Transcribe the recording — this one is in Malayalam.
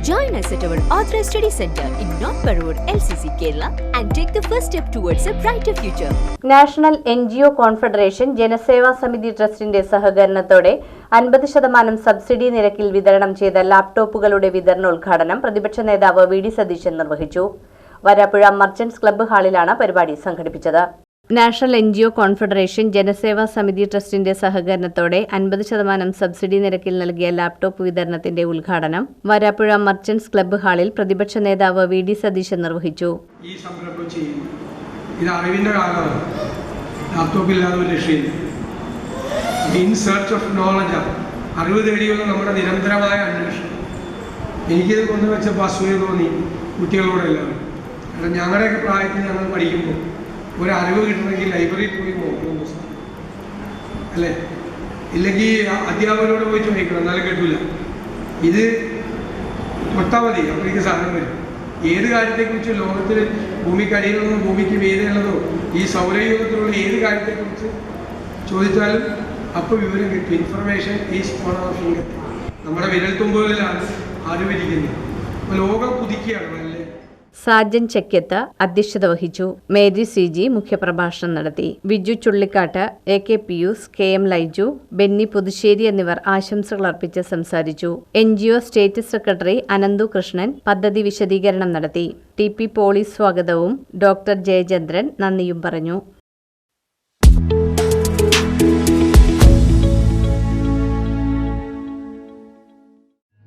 Join us at our Authorized Study Center in North Parur, LCC, Kerala, and take the first step towards a brighter future. National N G O confederation Janaseva Samiti ട്രസ്റ്റിന്റെ സഹകരണത്തോടെ അൻപത് ശതമാനം സബ്സിഡി നിരക്കിൽ വിതരണം ചെയ്ത ലാപ്ടോപ്പുകളുടെ വിതരണോദ്ഘാടനം പ്രതിപക്ഷ നേതാവ് വി ഡി സതീശൻ നിർവഹിച്ചു വരാപ്പുഴ മർച്ചന്റ്സ് ക്ലബ്ബ് ഹാളിലാണ് പരിപാടി സംഘടിപ്പിച്ചത് national N G O confederation Janaseva Samiti ട്രസ്റ്റിന്റെ സഹകരണത്തോടെ അൻപത് ശതമാനം സബ്സിഡി നിരക്കിൽ നൽകിയ ലാപ്ടോപ്പ് വിതരണത്തിന്റെ ഉദ്ഘാടനം വരാപ്പുഴ മർച്ചന്റ്സ് ക്ലബ്ബ് ഹാളിൽ പ്രതിപക്ഷ നേതാവ് വി ഡി സതീശൻ നിർവഹിച്ചു. ഈ സംരംഭം ചെയ്യുന്നു. ഇത് അറിവിന്റെ കാലമാണ്. ലാപ്ടോപ്പ് ഇല്ലാതെ ഒരു രക്ഷയില്ല. ഇൻ സെർച്ച് ഓഫ് നോളജ് അറിവ് തേടിയുള്ള നമ്മുടെ നിരന്തരമായ അന്വേഷണം. എനിക്കിത് കൊണ്ടുവച്ചപ്പോൾ അസൂയ തോന്നി കുട്ടികളോടെല്ലാം. കാരണം ഞങ്ങളുടെയൊക്കെ പ്രായത്തിൽ ഞങ്ങൾ പഠിക്കുമ്പോൾ ഒരു അറിവ് കിട്ടണമെങ്കിൽ ലൈബ്രറിയിൽ പോയി നോക്കണം അല്ലേ? ഇല്ലെങ്കിൽ അധ്യാപകരോട് പോയി ചോദിക്കണം എന്നാലും കേട്ടില്ല ഇത് തൊട്ടാൽ മതി അപ്പോഴേക്ക് സാധനം വരും. ഏത് കാര്യത്തെക്കുറിച്ച് ലോകത്തിൽ ഭൂമിക്കടിയിലുള്ളതോ ഭൂമിക്ക് മീതെയുള്ളതോ ഈ സൗരയോഗത്തിലുള്ള ഏത് കാര്യത്തെക്കുറിച്ച് ചോദിച്ചാലും അപ്പോൾ വിവരം കിട്ടും. Information is on our finger നമ്മുടെ വിരൽത്തുമ്പുകളിലാണ് അറിവിരിക്കുന്നത് അപ്പോൾ ലോകം പുതുക്കിയാണ് നല്ല സാജൻ ചെക്കത്ത് അധ്യക്ഷത വഹിച്ചു. മേരി സി ജി മുഖ്യപ്രഭാഷണം നടത്തി. Biju Chullikkattu A K Pius K M Laiju Benny Puthussery എന്നിവർ ആശംസകൾ അർപ്പിച്ച് സംസാരിച്ചു. N G O state secretary Ananthu Krishnan പദ്ധതി വിശദീകരണം നടത്തി. ടി പി പോളി സ്വാഗതവും ഡോക്ടർ ജയചന്ദ്രൻ നന്ദിയും പറഞ്ഞു.